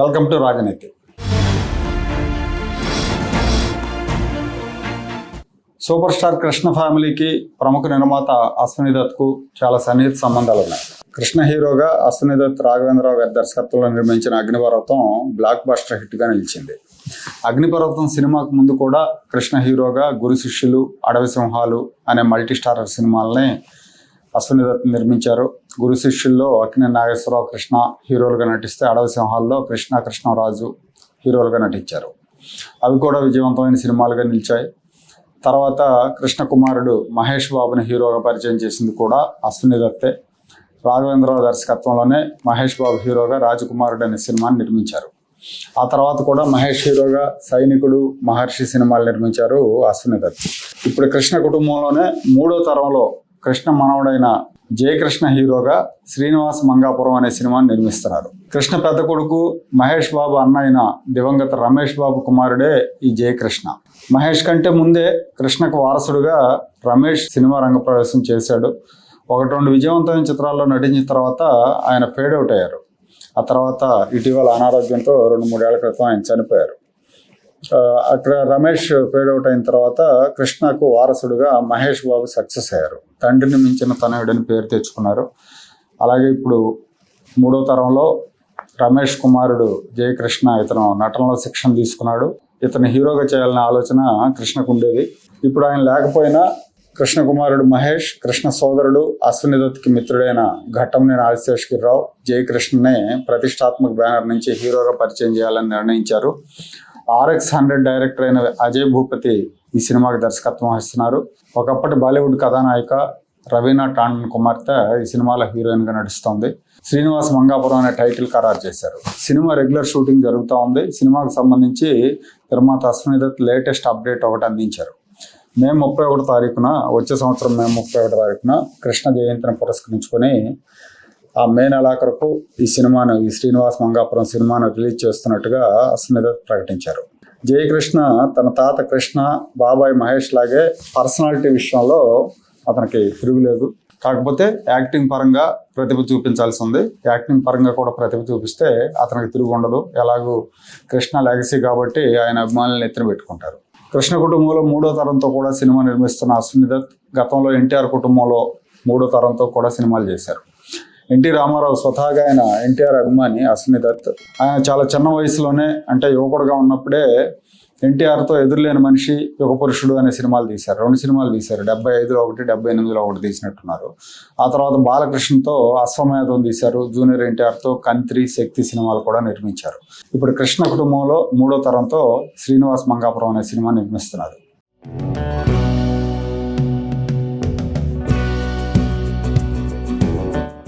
Welcome to Rajaneeti. Super star Krishna ఫ్యామిలీకి ప్రముఖ నిర్మాత అశ్విని దత్కు చాలా సన్నిహిత సంబంధాలు ఉన్నాయి. కృష్ణ హీరోగా అశ్విని దత్ రాఘవేంద్రరావు గారి దర్శకత్వంలో నిర్మించిన అగ్నిపర్వతం బ్లాక్ బస్టర్ హిట్గా నిలిచింది. అగ్నిపర్వతం సినిమాకు ముందు కూడా కృష్ణ హీరోగా గురు శిష్యులు అడవి సింహాలు అనే మల్టీ స్టారర్ సినిమాలని అశ్విని నిర్మించారు. గురు శిష్యుల్లో అక్కినే నాగేశ్వరరావు కృష్ణ హీరోలుగా నటిస్తే అడవి సింహాల్లో కృష్ణ కృష్ణరాజు హీరోలుగా నటించారు. అవి కూడా విజయవంతమైన సినిమాలుగా నిలిచాయి. తర్వాత కృష్ణ కుమారుడు మహేష్ బాబుని హీరోగా పరిచయం చేసింది కూడా అశ్విని దత్తే రాఘవేంద్రరావు దర్శకత్వంలోనే మహేష్ బాబు హీరోగా రాజకుమారుడు అనే సినిమాని నిర్మించారు. ఆ తర్వాత కూడా మహేష్ హీరోగా సైనికుడు మహర్షి సినిమాలు నిర్మించారు అశ్విని దత్ ఇప్పుడు కృష్ణ కుటుంబంలోనే మూడో తరంలో కృష్ణ మనవుడైన జయకృష్ణ హీరోగా శ్రీనివాస్ మంగాపురం అనే సినిమాని నిర్మిస్తున్నారు. కృష్ణ పెద్ద కొడుకు మహేష్ బాబు అన్న అయిన దివంగత రమేష్ బాబు కుమారుడే ఈ జయకృష్ణ. మహేష్ కంటే ముందే కృష్ణకు వారసుడుగా రమేష్ సినిమా రంగ ప్రవేశం చేశాడు. ఒకటి రెండు విజయవంతమైన చిత్రాల్లో నటించిన తర్వాత ఆయన ఫేడ్ అవుట్ అయ్యారు. ఆ తర్వాత ఇటీవల అనారోగ్యంతో రెండు మూడేళ్ళ క్రితం ఆయన చనిపోయారు. అక్కడ రమేష్ ఫేడ్ అవుట్ అయిన తర్వాత కృష్ణకు వారసుడుగా మహేష్ బాబు సక్సెస్ అయ్యారు. తండ్రిని మించిన తనయుడని పేరు తెచ్చుకున్నారు. అలాగే ఇప్పుడు మూడో తరంలో రమేష్ కుమారుడు జయకృష్ణ ఇతను నటనలో శిక్షణ తీసుకున్నాడు. ఇతను హీరోగా చేయాలనే ఆలోచన కృష్ణకు ఉండేది. ఇప్పుడు ఆయన లేకపోయినా కృష్ణ కుమారుడు మహేష్ కృష్ణ సోదరుడు అశ్విని దత్కి మిత్రుడైన ఘట్టంనేని ఆదిశేషగిరిరావు జయకృష్ణనే ప్రతిష్టాత్మక బ్యానర్ నుంచి హీరోగా పరిచయం చేయాలని నిర్ణయించారు. ఆర్ఎక్స్ హండ్రెడ్ డైరెక్టర్ అయిన అజయ్ భూపతి ఈ సినిమాకి దర్శకత్వం వహిస్తున్నారు. ఒకప్పటి బాలీవుడ్ కథానాయిక రవీనా టాండన్ కుమార్తె ఈ సినిమాలో హీరోయిన్గా నడుస్తోంది శ్రీనివాస్ మంగాపురం అనే టైటిల్ ఖరారు చేశారు. సినిమా రెగ్యులర్ షూటింగ్ జరుగుతూ ఉంది. సినిమాకు సంబంధించి నిర్మాత అశ్వనిదత్ లేటెస్ట్ అప్డేట్ ఒకటి అందించారు. మే ముప్పై ఒకటి తారీఖున వచ్చే సంవత్సరం మే ముప్పై ఒకటి తారీఖున కృష్ణ జయంతిని పురస్కరించుకొని ఆ మే నెలాఖరుకు ఈ సినిమాను ఈ శ్రీనివాస్ మంగాపురం సినిమాను రిలీజ్ చేస్తున్నట్టుగా సునీత ప్రకటించారు. జయకృష్ణ తన తాత కృష్ణ బాబాయ్ మహేష్ లాగే పర్సనాలిటీ విషయంలో అతనికి తిరుగులేదు కాకపోతే యాక్టింగ్ పరంగా ప్రతిభ చూపించాల్సి ఉంది. యాక్టింగ్ పరంగా కూడా ప్రతిభ చూపిస్తే అతనికి తిరుగు ఉండదు. ఎలాగూ కృష్ణ లెగసీ కాబట్టి ఆయన అభిమానులను ఎత్తున పెట్టుకుంటారు. కృష్ణ కుటుంబంలో మూడో తరంతో కూడా సినిమా నిర్మిస్తున్న అశ్విని గతంలో ఎన్టీఆర్ కుటుంబంలో మూడో తరంతో కూడా సినిమాలు చేశారు. ఎన్టీ రామారావు స్వతహాగా ఆయన ఎన్టీఆర్ అభిమాని అశ్విని దత్. ఆయన చాలా చిన్న వయసులోనే అంటే యువకుడుగా ఉన్నప్పుడే ఎన్టీఆర్తో ఎదురులేని మనిషి యుగ పురుషుడు అనే సినిమాలు తీశారు. రెండు సినిమాలు తీశారు. డెబ్బై ఐదులో ఒకటి డెబ్బై ఎనిమిదిలో ఒకటి తీసినట్టున్నారు. ఆ తర్వాత బాలకృష్ణతో అశ్వమేధం తీశారు. జూనియర్ ఎన్టీఆర్తో కంత్రి శక్తి సినిమాలు కూడా నిర్మించారు. ఇప్పుడు కృష్ణ కుటుంబంలో మూడో తరంతో శ్రీనివాస్ మంగాపురం అనే సినిమా నిర్మిస్తున్నారు.